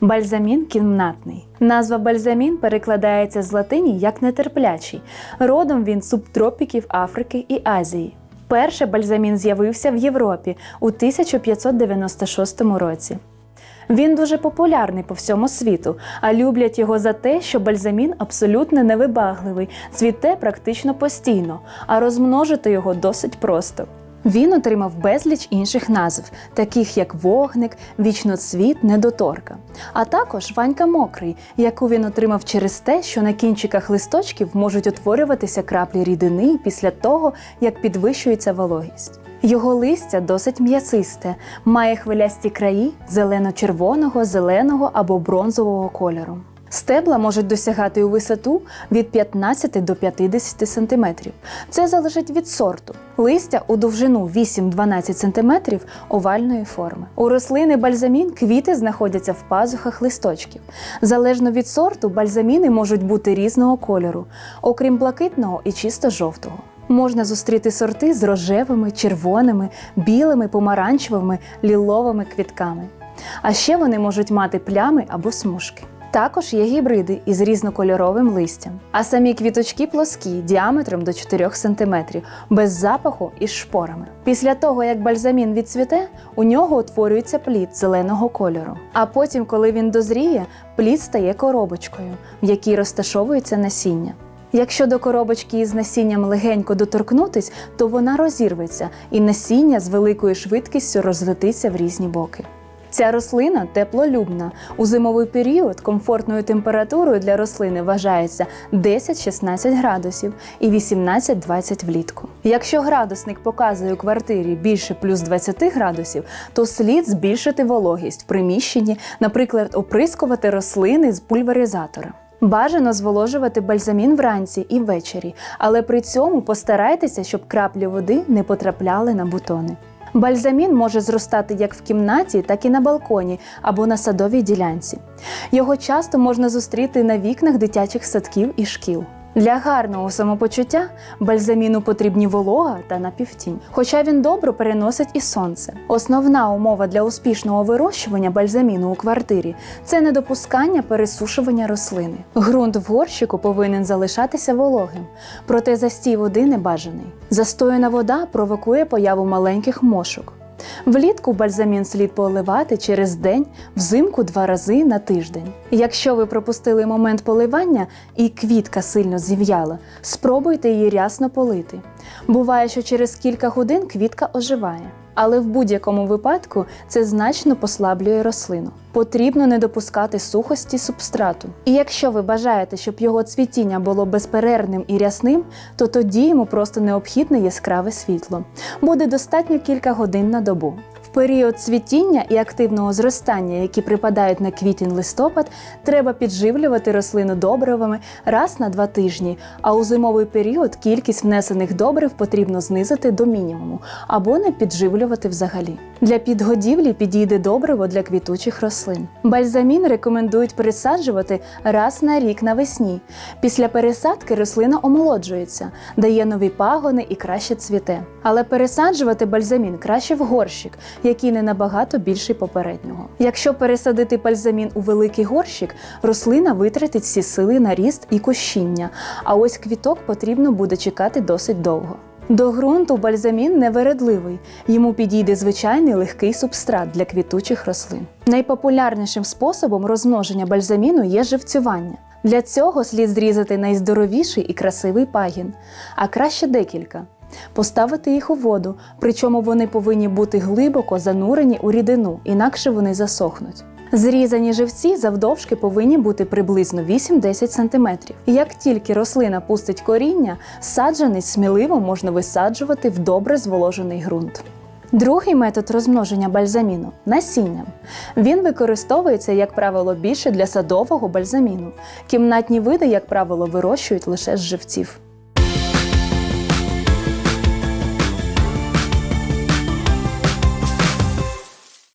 Бальзамін кімнатний. Назва бальзамін перекладається з латині як нетерплячий. Родом він з субтропіків Африки і Азії. Перше бальзамін з'явився в Європі у 1596 році. Він дуже популярний по всьому світу, а люблять його за те, що бальзамін абсолютно невибагливий, цвіте практично постійно, а розмножити його досить просто. Він отримав безліч інших назв, таких як вогник, вічноцвіт, недоторка, а також ванька мокрий, яку він отримав через те, що на кінчиках листочків можуть утворюватися краплі рідини після того, як підвищується вологість. Його листя досить м'ясисте, має хвилясті краї зелено-червоного, зеленого або бронзового кольору. Стебла можуть досягати у висоту від 15 до 50 см. Це залежить від сорту. Листя у довжину 8-12 см овальної форми. У рослини бальзамін квіти знаходяться в пазухах листочків. Залежно від сорту, бальзаміни можуть бути різного кольору, окрім блакитного і чисто жовтого. Можна зустріти сорти з рожевими, червоними, білими, помаранчевими, ліловими квітками. А ще вони можуть мати плями або смужки. Також є гібриди із різнокольоровим листям, а самі квіточки плоскі діаметром до 4 см, без запаху і з шпорами. Після того, як бальзамін відцвіте, у нього утворюється плід зеленого кольору. А потім, коли він дозріє, плід стає коробочкою, в якій розташовується насіння. Якщо до коробочки із насінням легенько доторкнутись, то вона розірветься, і насіння з великою швидкістю розлетиться в різні боки. Ця рослина теплолюбна. У зимовий період комфортною температурою для рослини вважається 10-16 градусів і 18-20 влітку. Якщо градусник показує у квартирі більше плюс 20 градусів, то слід збільшити вологість в приміщенні, наприклад, оприскувати рослини з пульверизатора. Бажано зволожувати бальзамін вранці і ввечері, але при цьому постарайтеся, щоб краплі води не потрапляли на бутони. Бальзамін може зростати як в кімнаті, так і на балконі або на садовій ділянці. Його часто можна зустріти на вікнах дитячих садків і шкіл. Для гарного самопочуття бальзаміну потрібні волога та напівтінь, хоча він добре переносить і сонце. Основна умова для успішного вирощування бальзаміну у квартирі це недопускання пересушування рослини. Ґрунт в горщику повинен залишатися вологим, проте застій води не бажаний. Застояна вода провокує появу маленьких мошок. Влітку бальзамін слід поливати через день, взимку два рази на тиждень. Якщо ви пропустили момент поливання і квітка сильно зів'яла, спробуйте її рясно полити. Буває, що через кілька годин квітка оживає. Але в будь-якому випадку це значно послаблює рослину. Потрібно не допускати сухості субстрату. І якщо ви бажаєте, щоб його цвітіння було безперервним і рясним, то тоді йому просто необхідне яскраве світло. Буде достатньо кілька годин на добу. Період цвітіння і активного зростання, які припадають на квітень-листопад, треба підживлювати рослину добривами раз на два тижні. А у зимовий період кількість внесених добрив потрібно знизити до мінімуму або не підживлювати взагалі. Для підгодівлі підійде добриво для квітучих рослин. Бальзамін рекомендують пересаджувати раз на рік навесні. Після пересадки рослина омолоджується, дає нові пагони і краще цвіте. Але пересаджувати бальзамін краще в горщик, який не набагато більший попереднього. Якщо пересадити бальзамін у великий горщик, рослина витратить всі сили на ріст і кущіння, а ось квіток потрібно буде чекати досить довго. До ґрунту бальзамін невередливий, йому підійде звичайний легкий субстрат для квітучих рослин. Найпопулярнішим способом розмноження бальзаміну є живцювання. Для цього слід зрізати найздоровіший і красивий пагін, а краще декілька. Поставити їх у воду, причому вони повинні бути глибоко занурені у рідину, інакше вони засохнуть. Зрізані живці завдовжки повинні бути приблизно 8-10 см. Як тільки рослина пустить коріння, саджаний сміливо можна висаджувати в добре зволожений ґрунт. Другий метод розмноження бальзаміну насінням. Він використовується, як правило, більше для садового бальзаміну. Кімнатні види, як правило, вирощують лише з живців.